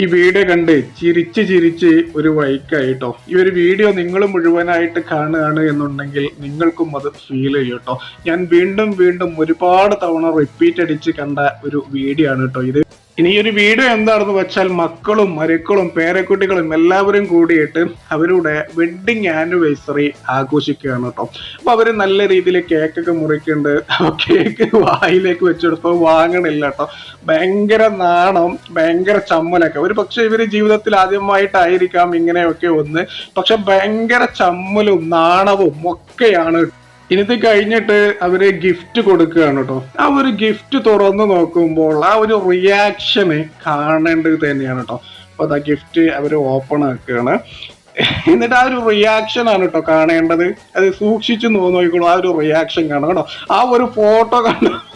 ഈ വീഡിയോ കണ്ട് ചിരിച്ച് ചിരിച്ച് ഒരു വൈക്കായിട്ടോ. ഈ ഒരു വീഡിയോ നിങ്ങൾ മുഴുവനായിട്ട് കാണുകയാണ് എന്നുണ്ടെങ്കിൽ നിങ്ങൾക്കും അത് ഫീൽ ചെയ്യും കേട്ടോ ഞാൻ വീണ്ടും വീണ്ടും ഒരുപാട് തവണ റിപ്പീറ്റ് അടിച്ച് കണ്ട ഒരു വീഡിയോ ആണ് കേട്ടോ ഇത്. ഇനി ഈ ഒരു വീഡിയോ എന്താണെന്ന് വെച്ചാൽ മക്കളും മരുക്കളും പേരക്കുട്ടികളും എല്ലാവരും കൂടിയിട്ട് അവരുടെ വെഡിങ് ആനിവേഴ്സറി ആഘോഷിക്കുകയാണ് കേട്ടോ. അപ്പൊ അവർ നല്ല രീതിയിൽ കേക്കൊക്കെ മുറിക്കുന്നുണ്ട്. അപ്പൊ കേക്ക് വായിലേക്ക് വെച്ചെടുത്തപ്പോൾ വാങ്ങണില്ല കേട്ടോ. ഭയങ്കര നാണം ഭയങ്കര ചമ്മലൊക്കെ. ഒരു പക്ഷെ ഇവർ ജീവിതത്തിൽ ആദ്യമായിട്ടായിരിക്കാം ഇങ്ങനെയൊക്കെ ഒന്ന്. പക്ഷെ ഭയങ്കര ചമ്മലും നാണവും ഒക്കെയാണ് ഇത് കഴിഞ്ഞിട്ട് അവർ ഗിഫ്റ്റ് കൊടുക്കുകയാണ് കേട്ടോ ആ ഒരു ഗിഫ്റ്റ് തുറന്ന് നോക്കുമ്പോൾ ആ ഒരു റിയാക്ഷന് കാണേണ്ടത് തന്നെയാണ് കേട്ടോ അപ്പൊ ആ ഗിഫ്റ്റ് അവർ ഓപ്പൺ ആക്കുകയാണ്. എന്നിട്ട് ആ ഒരു റിയാക്ഷൻ ആണ് കേട്ടോ കാണേണ്ടത്. അത് സൂക്ഷിച്ചു നോക്കിക്കോളൂ ആ ഒരു റിയാക്ഷൻ കാണണം കേട്ടോ ആ ഒരു ഫോട്ടോ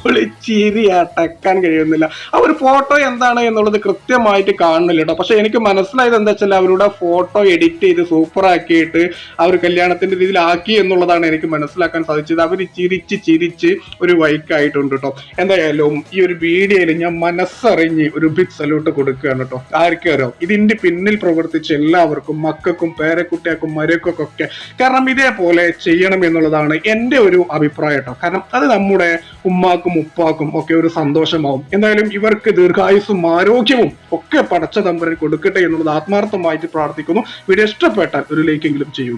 കണ്ടപ്പോൾ ചിരി അടക്കാൻ കഴിയുന്നില്ല. ആ ഒരു ഫോട്ടോ എന്താണ് എന്നുള്ളത് കൃത്യമായിട്ട് കാണുന്നില്ല കേട്ടോ. പക്ഷെ എനിക്ക് മനസ്സിലായത് എന്താ വെച്ചാൽ അവരുടെ ഫോട്ടോ എഡിറ്റ് ചെയ്ത് സൂപ്പറാക്കിയിട്ട് ആ ഒരു കല്യാണത്തിന്റെ രീതിയിലാക്കി എന്നുള്ളതാണ് എനിക്ക് മനസ്സിലാക്കാൻ സാധിച്ചത്. അവർ ചിരിച്ച് ചിരിച്ച് ഒരു വൈക്കായിട്ടുണ്ട് കേട്ടോ. എന്തായാലും ഈ ഒരു വീഡിയോയിൽ ഞാൻ മനസ്സറിഞ്ഞ് ഒരു ബിഗ് സല്യൂട്ട് കൊടുക്കുകയാണ് കേട്ടോ. ആർക്കാരോ ഇതിന്റെ പിന്നിൽ പ്രവർത്തിച്ച എല്ലാവർക്കും മക്കൾക്കും പേരക്കുട്ടിയാക്കും മരക്കൊക്കെ കാരണം ഇതേപോലെ ചെയ്യണം എന്നുള്ളതാണ് എന്റെ ഒരു അഭിപ്രായം കേട്ടോ. കാരണം അത് നമ്മുടെ ഉമ്മാക്കും ഉപ്പാക്കും ഒക്കെ ഒരു സന്തോഷമാവും. എന്തായാലും ഇവർക്ക് ദീർഘായുസും ആരോഗ്യവും ഒക്കെ പടച്ച തമ്പരൻ കൊടുക്കട്ടെ എന്നുള്ളത് ആത്മാർത്ഥമായിട്ട് പ്രാർത്ഥിക്കുന്നു. വീഡിയോ ഇഷ്ടപ്പെട്ടാൽ ഒരു ലൈക്കെങ്കിലും ചെയ്യുക.